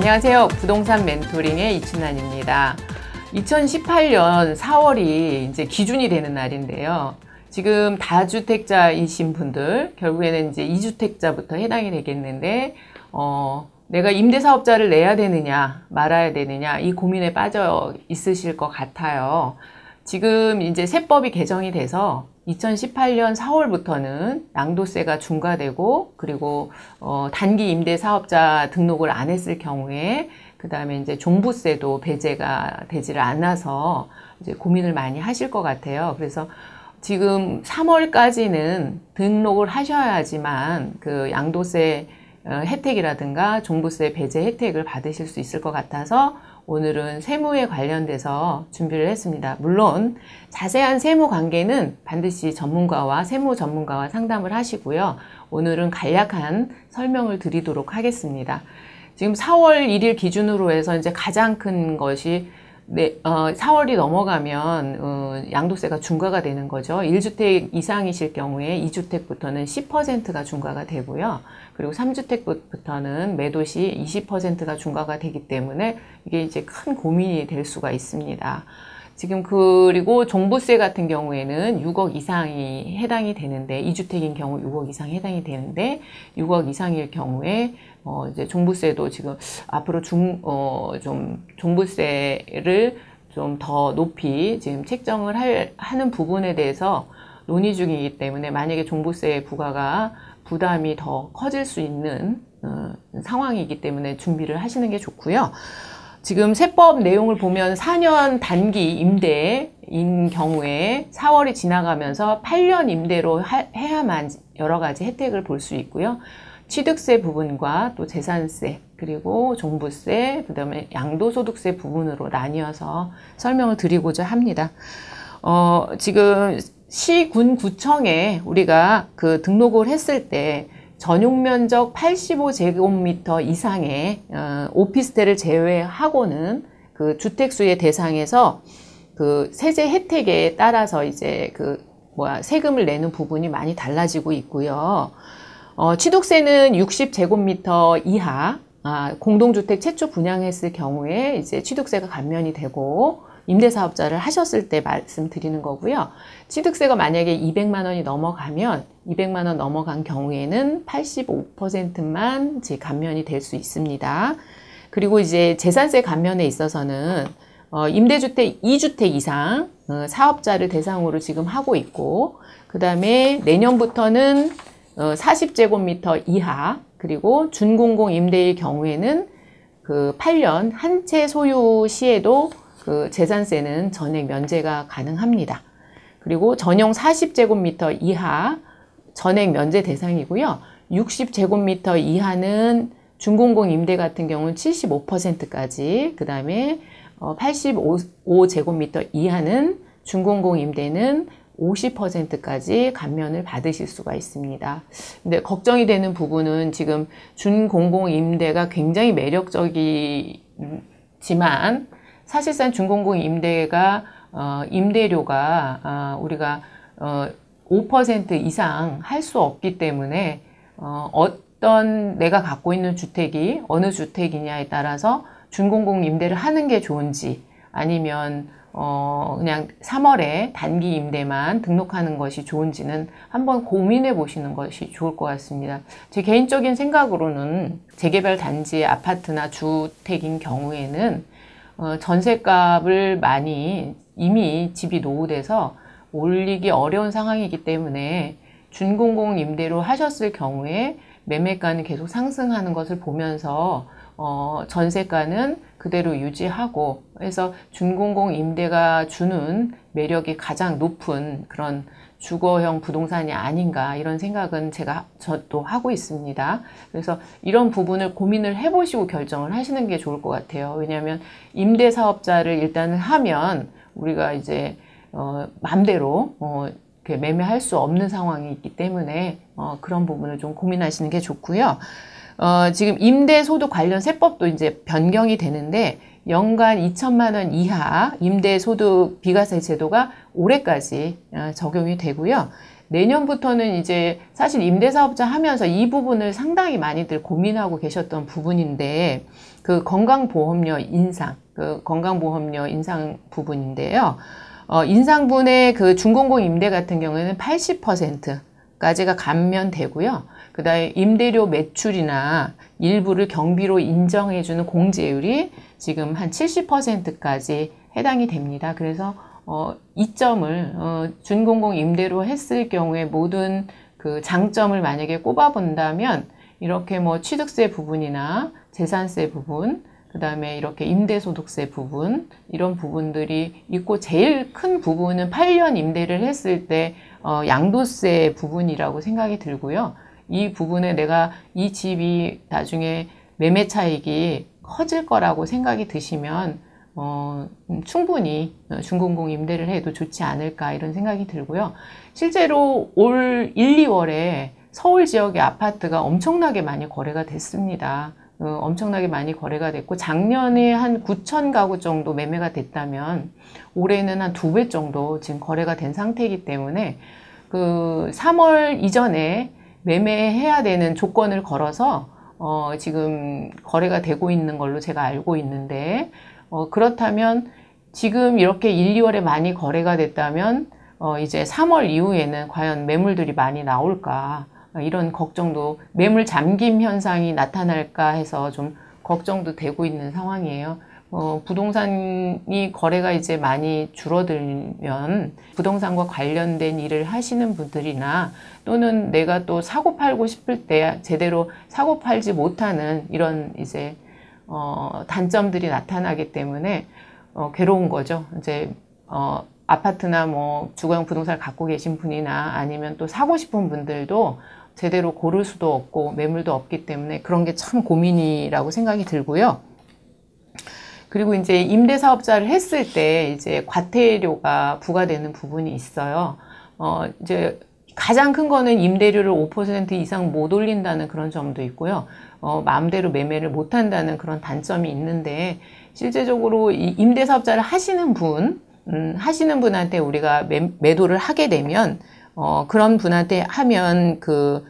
안녕하세요. 부동산 멘토링의 이춘환입니다. 2018년 4월이 이제 기준이 되는 날인데요. 지금 다주택자이신 분들, 결국에는 이제 2주택자부터 해당이 되겠는데, 어, 내가 임대사업자를 내야 되느냐, 말아야 되느냐, 이 고민에 빠져 있으실 것 같아요. 지금 이제 세법이 개정이 돼서 2018년 4월부터는 양도세가 중과되고 그리고 어, 단기 임대 사업자 등록을 안 했을 경우에 그 다음에 이제 종부세도 배제가 되지를 않아서 이제 고민을 많이 하실 것 같아요. 그래서 지금 3월까지는 등록을 하셔야지만 그 양도세 어, 혜택이라든가 종부세 배제 혜택을 받으실 수 있을 것 같아서 오늘은 세무에 관련돼서 준비를 했습니다. 물론 자세한 세무 관계는 반드시 전문가와 세무 전문가와 상담을 하시고요. 오늘은 간략한 설명을 드리도록 하겠습니다. 지금 4월 1일 기준으로 해서 이제 가장 큰 것이 네, 어, 4월이 넘어가면 어, 양도세가 중과가 되는 거죠. 1주택 이상이실 경우에 2주택부터는 10%가 중과가 되고요. 그리고 3주택부터는 매도시 20%가 중과가 되기 때문에 이게 이제 큰 고민이 될 수가 있습니다. 지금 그리고 종부세 같은 경우에는 6억 이상이 해당이 되는데 2주택인 경우 6억 이상이 해당이 되는데 6억 이상일 경우에 어 이제 종부세도 지금 앞으로 중 어 좀 종부세를 좀 더 높이 지금 책정을 할 하는 부분에 대해서 논의 중이기 때문에 만약에 종부세 부과가 부담이 더 커질 수 있는 어, 상황이기 때문에 준비를 하시는 게 좋고요. 지금 세법 내용을 보면 4년 단기 임대인 경우에 4월이 지나가면서 8년 임대로 하, 해야만 여러 가지 혜택을 볼 수 있고요. 취득세 부분과 또 재산세 그리고 종부세 그 다음에 양도소득세 부분으로 나뉘어서 설명을 드리고자 합니다. 어, 지금 시군 구청에 우리가 그 등록을 했을 때 전용 면적 85제곱미터 이상의 어, 오피스텔을 제외하고는 그 주택수의 대상에서 그 세제 혜택에 따라서 이제 그 뭐야 세금을 내는 부분이 많이 달라지고 있고요. 어, 취득세는 60제곱미터 이하 아, 공동주택 최초 분양했을 경우에 이제 취득세가 감면이 되고 임대사업자를 하셨을 때 말씀드리는 거고요. 취득세가 만약에 200만 원이 넘어가면 200만 원 넘어간 경우에는 85%만 제 감면이 될 수 있습니다. 그리고 이제 재산세 감면에 있어서는 어, 임대주택 2주택 이상 어, 사업자를 대상으로 지금 하고 있고 그 다음에 내년부터는 어, 40제곱미터 이하 그리고 준공공 임대일 경우에는 그 8년 한 채 소유 시에도 그 재산세는 전액 면제가 가능합니다. 그리고 전용 40제곱미터 이하 전액 면제 대상이고요. 60제곱미터 이하는 중공공 임대 같은 경우는 75%까지 그 다음에 85제곱미터 이하는 중공공 임대는 50%까지 감면을 받으실 수가 있습니다. 근데 걱정이 되는 부분은 지금 준공공 임대가 굉장히 매력적이지만 사실상 준공공 임대가 어, 임대료가 어, 우리가 어, 5% 이상 할 수 없기 때문에 어, 어떤 내가 갖고 있는 주택이 어느 주택이냐에 따라서 준공공 임대를 하는 게 좋은지 아니면 어, 그냥 3월에 단기 임대만 등록하는 것이 좋은지는 한번 고민해 보시는 것이 좋을 것 같습니다. 제 개인적인 생각으로는 재개발 단지 아파트나 주택인 경우에는 어, 전세값을 많이 이미 집이 노후돼서 올리기 어려운 상황이기 때문에 준공공 임대로 하셨을 경우에 매매가는 계속 상승하는 것을 보면서 어, 전세가는 그대로 유지하고 해서 준공공 임대가 주는 매력이 가장 높은 그런 주거형 부동산이 아닌가 이런 생각은 제가 저도 하고 있습니다. 그래서 이런 부분을 고민을 해보시고 결정을 하시는 게 좋을 것 같아요. 왜냐하면 임대 사업자를 일단은 하면 우리가 이제 어, 맘대로 어, 매매할 수 없는 상황이 있기 때문에 어, 그런 부분을 좀 고민하시는 게 좋고요. 어, 지금 임대소득 관련 세법도 이제 변경이 되는데 연간 2천만 원 이하 임대소득 비과세 제도가 올해까지 어, 적용이 되고요. 내년부터는 이제 사실 임대사업자 하면서 이 부분을 상당히 많이들 고민하고 계셨던 부분인데 그 건강보험료 인상, 그 건강보험료 인상 부분인데요. 어, 인상분의 그 중공공 임대 같은 경우에는 80%까지가 감면되고요. 그 다음에 임대료 매출이나 일부를 경비로 인정해주는 공제율이 지금 한 70%까지 해당이 됩니다. 그래서 어, 이 점을 어, 준공공 임대로 했을 경우에 모든 그 장점을 만약에 꼽아본다면 이렇게 뭐 취득세 부분이나 재산세 부분, 그 다음에 이렇게 임대소득세 부분, 이런 부분들이 있고 제일 큰 부분은 8년 임대를 했을 때 어, 양도세 부분이라고 생각이 들고요. 이 부분에 내가 이 집이 나중에 매매 차익이 커질 거라고 생각이 드시면 어, 음, 충분히 중공공 임대를 해도 좋지 않을까 이런 생각이 들고요. 실제로 올 1, 2월에 서울 지역의 아파트가 엄청나게 많이 거래가 됐습니다. 어, 엄청나게 많이 거래가 됐고 작년에 한 9천 가구 정도 매매가 됐다면 올해는 한 두 배 정도 지금 거래가 된 상태이기 때문에 그 3월 이전에 매매해야 되는 조건을 걸어서 어, 지금 거래가 되고 있는 걸로 제가 알고 있는데 어, 그렇다면 지금 이렇게 1, 2월에 많이 거래가 됐다면 어, 이제 3월 이후에는 과연 매물들이 많이 나올까 이런 걱정도 매물 잠김 현상이 나타날까 해서 좀 걱정도 되고 있는 상황이에요. 어, 부동산이 거래가 이제 많이 줄어들면 부동산과 관련된 일을 하시는 분들이나 또는 내가 또 사고 팔고 싶을 때 제대로 사고 팔지 못하는 이런 이제 어, 단점들이 나타나기 때문에 어, 괴로운 거죠. 이제 어, 아파트나 뭐 주거용 부동산을 갖고 계신 분이나 아니면 또 사고 싶은 분들도 제대로 고를 수도 없고 매물도 없기 때문에 그런 게 참 고민이라고 생각이 들고요. 그리고 이제 임대사업자를 했을 때 이제 과태료가 부과되는 부분이 있어요. 어, 이제 가장 큰 거는 임대료를 5% 이상 못 올린다는 그런 점도 있고요. 어, 마음대로 매매를 못 한다는 그런 단점이 있는데, 실제적으로 이 임대사업자를 하시는 분, 음, 하시는 분한테 우리가 매, 매도를 하게 되면, 어, 그런 분한테 하면 그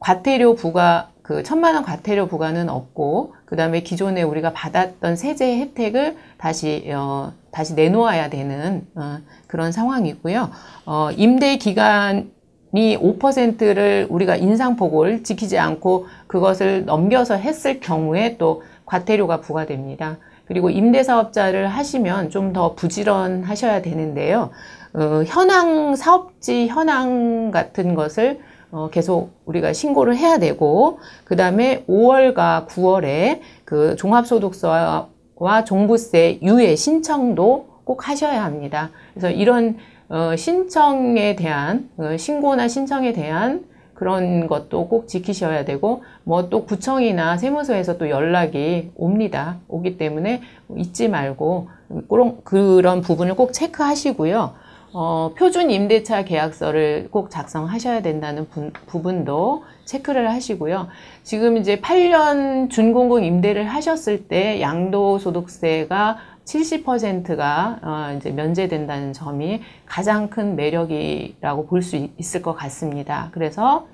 과태료 부과 그 천만 원 과태료 부과는 없고 그 다음에 기존에 우리가 받았던 세제 혜택을 다시 어, 다시 내놓아야 되는 어, 그런 상황이고요. 어, 임대 기간이 5%를 우리가 인상폭을 지키지 않고 그것을 넘겨서 했을 경우에 또 과태료가 부과됩니다. 그리고 임대사업자를 하시면 좀 더 부지런하셔야 되는데요. 어, 현황 사업지 현황 같은 것을 어, 계속 우리가 신고를 해야 되고 그 다음에 5월과 9월에 그 종합소득세와 종부세 유예 신청도 꼭 하셔야 합니다. 그래서 이런 어, 신청에 대한 어, 신고나 신청에 대한 그런 것도 꼭 지키셔야 되고 뭐 또 구청이나 세무서에서 또 연락이 옵니다. 오기 때문에 잊지 말고 그런 그런 부분을 꼭 체크하시고요. 어, 표준 임대차 계약서를 꼭 작성하셔야 된다는 부, 부분도 체크를 하시고요. 지금 이제 8년 준공공 임대를 하셨을 때 양도소득세가 70%가 어, 이제 면제된다는 점이 가장 큰 매력이라고 볼 수 있을 것 같습니다. 그래서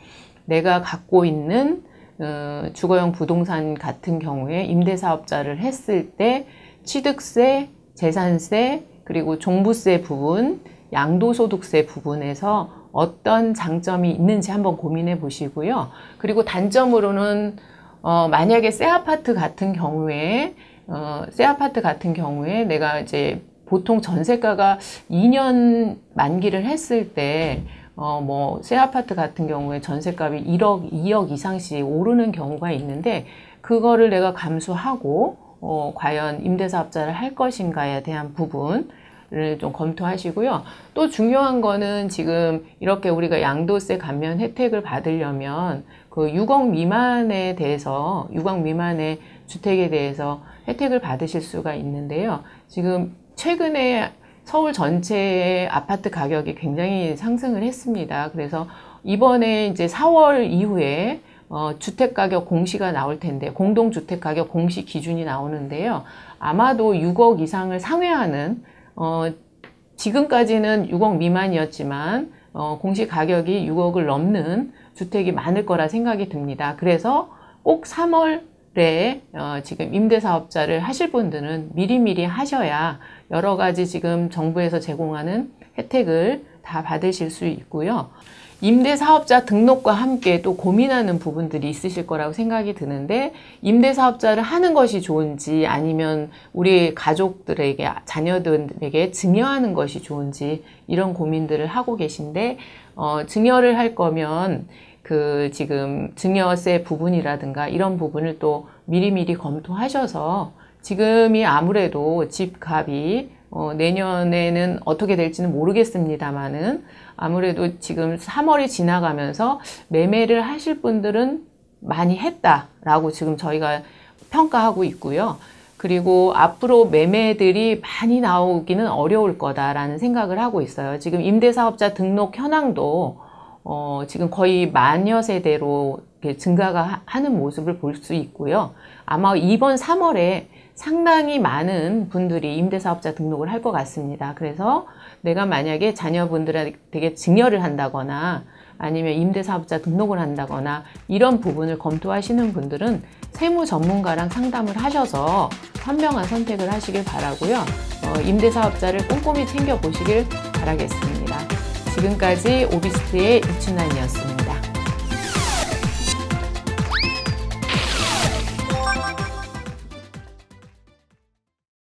내가 갖고 있는 어, 주거용 부동산 같은 경우에 임대사업자를 했을 때 취득세, 재산세, 그리고 종부세 부분, 양도소득세 부분에서 어떤 장점이 있는지 한번 고민해 보시고요. 그리고 단점으로는 어, 만약에 새 아파트 같은 경우에 어, 새 아파트 같은 경우에 내가 이제 보통 전세가가 2년 만기를 했을 때 어, 뭐, 새 아파트 같은 경우에 전세값이 1억, 2억 이상씩 오르는 경우가 있는데, 그거를 내가 감수하고, 어, 과연 임대사업자를 할 것인가에 대한 부분, 좀 검토하시고요. 또 중요한 거는 지금 이렇게 우리가 양도세 감면 혜택을 받으려면 그 6억 미만에 대해서 6억 미만의 주택에 대해서 혜택을 받으실 수가 있는데요. 지금 최근에 서울 전체 아파트 가격이 굉장히 상승을 했습니다. 그래서 이번에 이제 4월 이후에 어, 주택가격 공시가 나올 텐데 공동주택가격 공시 기준이 나오는데요. 아마도 6억 이상을 상회하는 어, 지금까지는 6억 미만이었지만 어, 공시 가격이 6억을 넘는 주택이 많을 거라 생각이 듭니다. 그래서 꼭 3월 에 어, 지금 임대사업자를 하실 분들은 미리미리 하셔야 여러 가지 지금 정부에서 제공하는 혜택을 다 받으실 수 있고요. 임대사업자 등록과 함께 또 고민하는 부분들이 있으실 거라고 생각이 드는데 임대사업자를 하는 것이 좋은지 아니면 우리 가족들에게 자녀들에게 증여하는 것이 좋은지 이런 고민들을 하고 계신데 어, 증여를 할 거면 그 지금 증여세 부분이라든가 이런 부분을 또 미리미리 검토하셔서 지금이 아무래도 집값이 어, 내년에는 어떻게 될지는 모르겠습니다만은 아무래도 지금 3월이 지나가면서 매매를 하실 분들은 많이 했다라고 지금 저희가 평가하고 있고요. 그리고 앞으로 매매들이 많이 나오기는 어려울 거다라는 생각을 하고 있어요. 지금 임대사업자 등록 현황도 어, 지금 거의 만여 세대로 증가가 하는 모습을 볼 수 있고요. 아마 이번 3월에 상당히 많은 분들이 임대사업자 등록을 할 것 같습니다. 그래서 내가 만약에 자녀분들에게 증여를 한다거나 아니면 임대사업자 등록을 한다거나 이런 부분을 검토하시는 분들은 세무 전문가랑 상담을 하셔서 현명한 선택을 하시길 바라고요. 어, 임대사업자를 꼼꼼히 챙겨보시길 바라겠습니다. 지금까지 오비스트의 이춘환이었습니다.